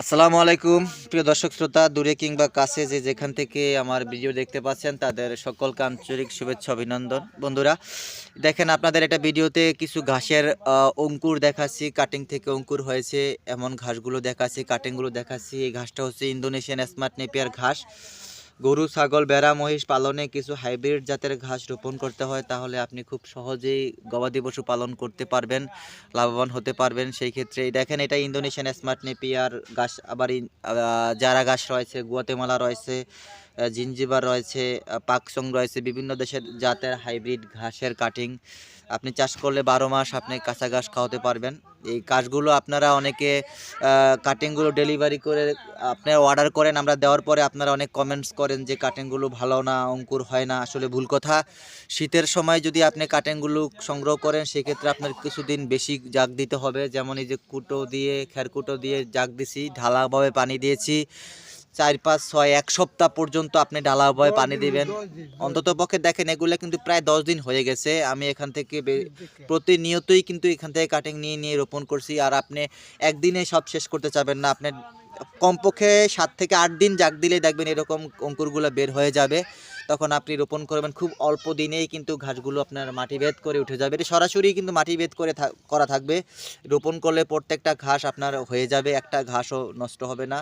আসসালামু আলাইকুম। প্রিয় দর্শক, শ্রোতা, দূরে কিংবা কাছে যে যেখান থেকে আমার ভিডিও দেখতে পাচ্ছেন, তাদের সকলকে আন্তরিক শুভেচ্ছা, অভিনন্দন। বন্ধুরা, দেখেন আপনাদের একটা ভিডিওতে কিছু ঘাসের অঙ্কুর দেখাচ্ছি। কাটিং থেকে অঙ্কুর হয়েছে, এমন ঘাসগুলো দেখাচ্ছি, কাটিংগুলো দেখাচ্ছি। এই ঘাসটা হচ্ছে ইন্দোনেশিয়ান স্মার্ট নেপিয়ার ঘাস। গরু, ছাগল বেড়া মহিষ পালনে কিছু হাইব্রিড জাতের ঘাস রোপণ করতে হয়, তাহলে আপনি খুব সহজেই গবাদি পশু পালন করতে পারবেন, লাভবান হতে পারবেন সেই ক্ষেত্রে। দেখেন, এটা ইন্দোনেশিয়ান স্মার্ট নেপিয়ার গাছ আবার জারা গাছ রয়েছে, গুয়াতেমালা রয়েছে জিঞ্জিবার রয়েছে পাকসং রয়েছে, বিভিন্ন দেশের জাতের হাইব্রিড ঘাসের কাটিং। আপনি চাষ করলে বারো মাস আপনি কাঁচা ঘাস খাওয়াতে পারবেন। এই কাজগুলো আপনারা অনেকে কাটিংগুলো ডেলিভারি করে আপনারা অর্ডার করেন, আমরা দেওয়ার পরে আপনারা অনেক কমেন্টস করেন যে কাটিংগুলো ভালো না, অঙ্কুর হয় না, আসলে ভুল কথা। শীতের সময় যদি আপনি কাটিংগুলো সংগ্রহ করেন, সেক্ষেত্রে আপনার কিছুদিন বেশি জাগ দিতে হবে। যেমন এই যে কুটো দিয়ে, খেরকুটো দিয়ে জাগ দিছি, ঢালাভাবে পানি দিয়েছি। চার, পাঁচ, ছয়, এক সপ্তাহ পর্যন্ত আপনি ঢালাভাবে পানি দিবেন। অন্তত পক্ষে দেখেন, এগুলো কিন্তু প্রায় দশ দিন হয়ে গেছে। আমি এখান থেকে প্রতিনিয়তই কিন্তু এখান থেকে কাটিং নিয়ে নিয়ে রোপণ করছি। আর আপনি একদিনে সব শেষ করতে চাবেন না। আপনি কমপক্ষে সাত থেকে আট দিন জাগ দিলেই দেখবেন এরকম অঙ্কুরগুলো বের হয়ে যাবে। তখন আপনি রোপণ করবেন খুব অল্প দিনেই কিন্তু ঘাসগুলো আপনার মাটি ভেদ করে উঠে যাবে। এটা সরাসরি কিন্তু মাটি ভেদ করে করা থাকবে। রোপণ করলে প্রত্যেকটা ঘাস আপনার হয়ে যাবে, একটা ঘাসও নষ্ট হবে না।